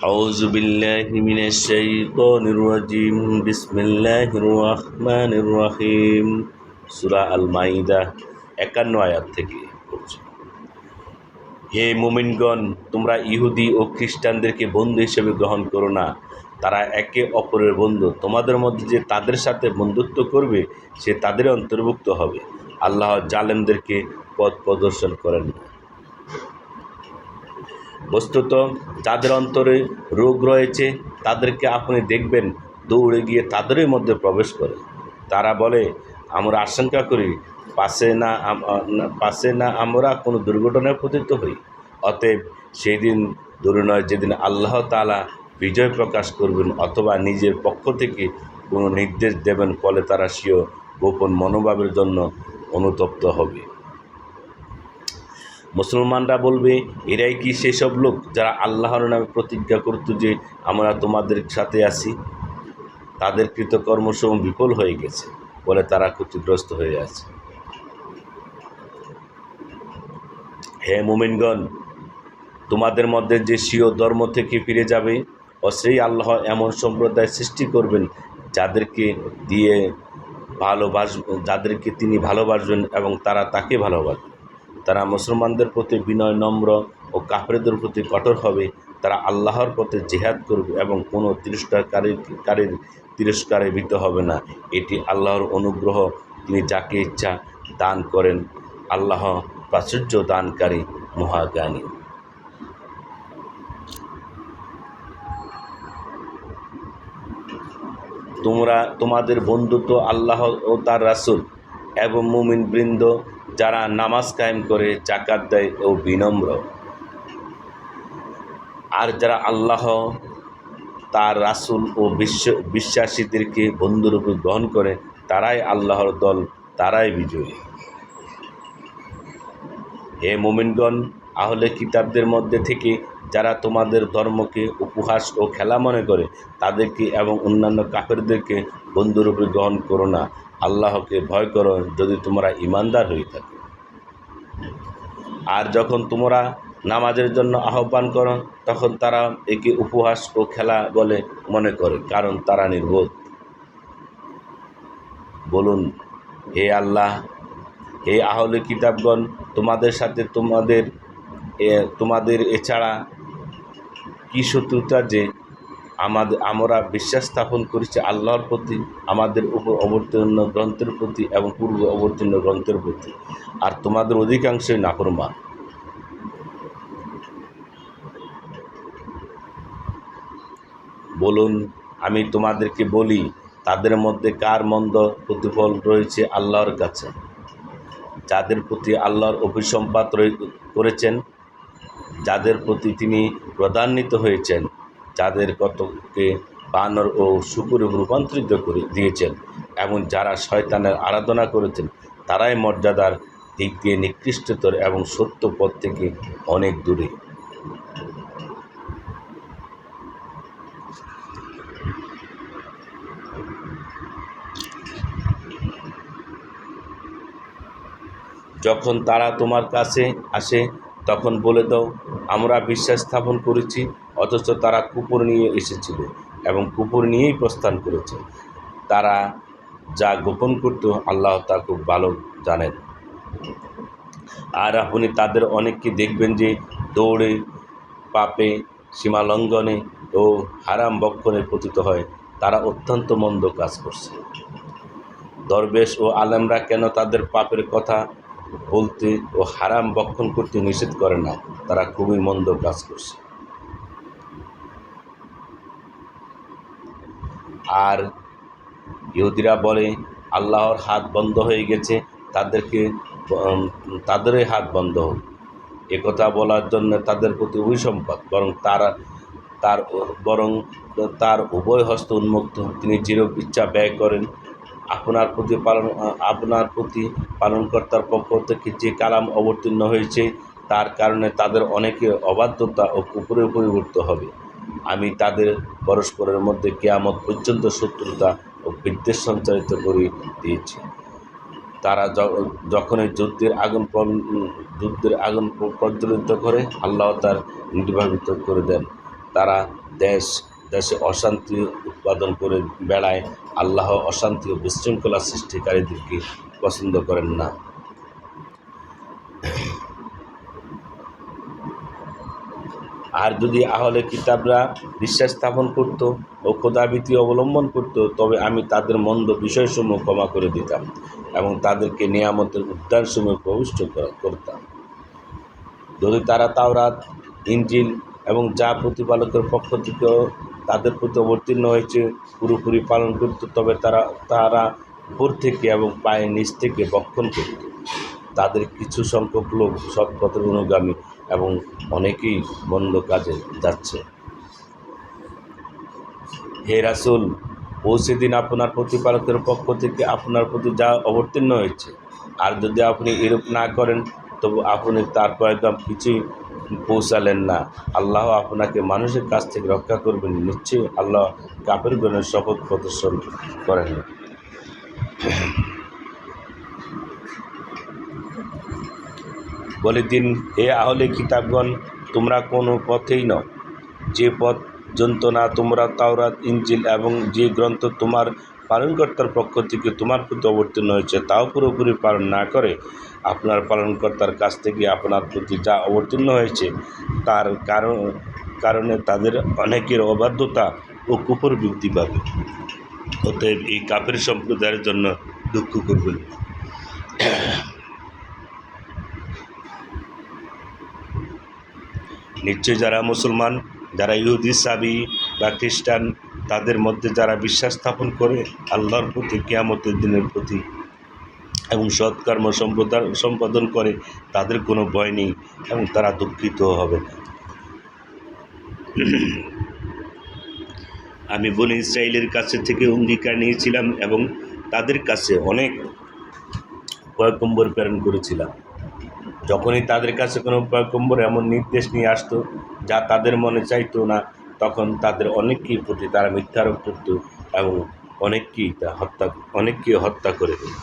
أعوذ بالله من الشيطان الرجيم بسم الله الرحمن الرحيم সূরা আল মাইদা একান্ন আয়াত থেকে পড়ছি হে মুমিনগণ তোমরা ইহুদি ও খ্রিস্টানদেরকে বন্ধু হিসেবে গ্রহণ করো না তারা একে অপরের বন্ধু তোমাদের মধ্যে যে তাদের সাথে বন্ধুত্ব করবে সে তাদের অন্তর্ভুক্ত হবে আল্লাহ জালেমদেরকে পথ প্রদর্শন করেন না বস্তুত যাদের অন্তরে রোগ রয়েছে, তাদেরকে আপনি দেখবেন, দৌড়ে গিয়ে তাদেরই মধ্যে প্রবেশ করে। তারা বলে, আমরা আশঙ্কা করি, পাশে না পাশে না আমরা কোনো দুর্ঘটনায় পতিত হই। অতএব সেই দিন দূরে নয়, যেদিন আল্লাহ তাআলা বিজয় প্রকাশ করবেন অথবা নিজের পক্ষ থেকে কোনো নির্দেশ দেবেন, ফলে তারা স্বীয় গোপন মনোভাবের জন্য অনুতপ্ত হবে। মুসলমানরা বলবে, এরাই কি সেসব লোক যারা আল্লাহর নামে প্রতিজ্ঞা করত যে আমরা তোমাদের সাথে আছি? তাদের কৃতকর্ম কৃতকর্মসমূহ বিফল হয়ে গেছে বলে তারা ক্ষতিগ্রস্ত হয়ে আছে। হে মুমিনগণ, তোমাদের মধ্যে যে স্বীয় ধর্ম থেকে ফিরে যাবে ও সেই আল্লাহ এমন সম্প্রদায় সৃষ্টি করবেন যাদেরকে দিয়ে ভালোবাস, যাদেরকে তিনি ভালোবাসবেন এবং তারা তাকে ভালোবাসবেন। তারা মুসলমানদের প্রতি বিনয়, নম্র ও কাফেরদের প্রতি কঠোর হবে। তারা আল্লাহর পথে জেহাদ করবে এবং কোনো তিরস্কারকারীর কারীর তিরস্কারে ভীত হবে না। এটি আল্লাহর অনুগ্রহ। তিনি যাকে ইচ্ছা দান করেন। আল্লাহ প্রাচুর্য দানকারী, মহাজ্ঞানী। তোমরা, তোমাদের বন্ধুত্ব আল্লাহ ও তার রাসূল এবং মুমিন বৃন্দ যারা নামাজ কায়েম করে জাকাত দেয় ও বিনম্র। আর যারা আল্লাহ, তার রাসুল ও বিশ্ব, বিশ্বাসীদেরকে বন্ধুরূপে গ্রহণ করে, তারাই আল্লাহর দল, তারাই বিজয়ী। হে মোমিনগণ, আহলে কিতাবদের মধ্যে থেকে যারা তোমাদের ধর্মকে উপহাস ও খেলা মনে করে, তাদেরকে এবং অন্যান্য কাফেরদেরকে বন্ধুরূপে গ্রহণ করো না। আল্লাহকে ভয় করো যদি তোমরা ইমানদার হয়ে থাকো। আর যখন তোমরা নামাজের জন্য আহ্বান করো, তখন তারা একে উপহাস ও খেলা বলে মনে করে, কারণ তারা নির্বোধ। বলুন, হে আল্লাহ, হে আহলে কিতাবগণ, তোমাদের সাথে তোমাদের তোমাদের এছাড়া কি শত্রুতা যে আমাদের আমরা বিশ্বাস স্থাপন করেছি আল্লাহর প্রতি, আমাদের উপর অবতীর্ণ গ্রন্থের প্রতি এবং পূর্ব অবতীর্ণ গ্রন্থের প্রতি। আর তোমাদের অধিকাংশই নাফরমান। বলুন, আমি তোমাদেরকে বলি, তাদের মধ্যে কার মন্দ প্রতিফল রয়েছে আল্লাহর কাছে? যাদের প্রতি আল্লাহর অভিসম্পাত করেছেন যাদের প্রতি তিনি প্রদান্বিত হয়েছেন, যাদের কতকে বানর ও শুকুরে রূপান্তরিত করে দিয়েছেন, এবং যারা শয়তানের আরাধনা করেছেন, তারাই মর্যাদার দিক দিয়ে নিকৃষ্টতর এবং সত্য পথ থেকে অনেক দূরে। যখন তারা তোমার কাছে আসে তখন বলে দাও, আমরা বিশ্বাস স্থাপন করেছি, অথচ তারা কুপুর নিয়ে এসেছিল এবং কুপুর নিয়েই প্রস্থান করেছে। তারা যা গোপন করত, আল্লাহ তা খুব ভালো জানেন। আর আপনি তাদের অনেককে দেখবেন যে দৌড়ে, পাপে সীমালঙ্ঘনে ও হারাম বক্ষণে পতিত হয়। তারা অত্যন্ত মন্দ কাজ করছে। দরবেশ ও আলেমরা কেন তাদের পাপের কথা বলতে ও হারাম বক্ষণ করতে নিষেধ করে না, তারা খুবই মন্দ কাজ করছে। আর ইহুদিরা বলে, আল্লাহর হাত বন্ধ হয়ে গেছে, তাদেরকে তাদেরই হাত বন্ধ হোক। একথা বলার জন্য তাদের প্রতি অভিসম্পাদ বরং তারা, তার, বরং তার উভয় হস্ত উন্মুক্ত। তিনি চির ইচ্ছা ব্যয় করেন আপনার প্রতি পালন আপনার প্রতি পালনকর্তার পক্ষ থেকে যে কালাম অবতীর্ণ হয়েছে, তার কারণে তাদের অনেকে অবাধ্যতা ও কুপুরে পরিবর্তিত হবে। আমি তাদের পরস্পরের মধ্যে কেয়ামত পর্যন্ত শত্রুতা ও বিদ্বেষ সঞ্চারিত করে দিয়েছি। তারা যখনই যুদ্ধের আগুন যুদ্ধের আগুন প্র- প্রজ্বলিত করে, আল্লাহ তার নির্বাপিত করে দেন। তারা দেশ দেশে অশান্তি উৎপাদন করে বেড়ায়, আল্লাহ অশান্তি ও বিশৃঙ্খলা সৃষ্টিকারীদেরকে পছন্দ করেন না। আর যদি আহলে কিতাবরা বিশ্বাস স্থাপন করত ও খোদাভীতি অবলম্বন করত, তবে আমি তাদের মন্দ বিষয়সমূহ ক্ষমা করে দিতাম এবং তাদেরকে নিয়ামতের উদ্যানসমূহ প্রবিষ্ট করা- করতাম। যদি তারা তাওরাত ইঞ্জিল এবং যা প্রতিপালকের পক্ষ থেকেও তাদের প্রতি অবতীর্ণ হয়েছে, পুরোপুরি পালন করত, তবে তারা তারা উপর থেকে এবং পায়ের নিচ থেকে বক্ষণ করত। তাদের কিছু সংখ্যক লোক সৎপথের অনুগামী এবং অনেকেই মন্দ কাজে যাচ্ছে। হে রাসুল, ও সেদিন আপনার প্রতিপালকের পক্ষ থেকে আপনার প্রতি যা অবতীর্ণ হয়েছে, আর যদি আপনি এরূপ না করেন, তবু আপনি তার পয়গাম কিছুই পৌঁছালেন না। আল্লাহ আপনাকে মানুষের কাছ থেকে রক্ষা করবেন। নিশ্চয়ই আল্লাহ কাপের গণের শপথ প্রদর্শন করেন। বলে, দিন হে আহলে কিতাবগণ, তোমরা কোনো পথেই নও। যে পথ যন্ত্রণা তোমরা তাওরাত ইঞ্জিল এবং যে গ্রন্থ তোমার পালনকর্তার পক্ষ থেকে তোমার প্রতি অবতীর্ণ হয়েছে, তাও পুরোপুরি পালন না করে আপনার পালনকর্তার কাছ থেকে আপনার প্রতি যা অবতীর্ণ হয়েছে, তার কারণ, কারণে তাদের অনেকের অবাধ্যতা ও কুপুর বৃদ্ধি পাবে অতএব এই কাপের সম্প্রদায়ের জন্য দুঃখ করবেন নিশ্চয় যারা মুসলমান, যারা ইহুদি, সাবি বা খ্রিস্টান তাদের মধ্যে যারা বিশ্বাস স্থাপন করে আল্লাহর প্রতি, কেয়ামতের দিনের প্রতি এবং সৎকর্ম সম্পাদন করে, তাদের কোনো ভয় নেই এবং তারা দুঃখিত হবে না। আমি বনি ইসরায়েলের কাছে থেকে অঙ্গীকার নিয়েছিলাম এবং তাদের কাছে অনেক পয়কম্বর প্রেরণ করেছিলাম। যখনই তাদের কাছে কোনো পয়কম্বর এমন নির্দেশ নিয়ে আসতো যা তাদের মনে চাইতো না তখন তাদের অনেককেই প্রতি তারা মিথ্যারোপ করত এবং অনেককেই তা হত্যা অনেককেই হত্যা করে দিত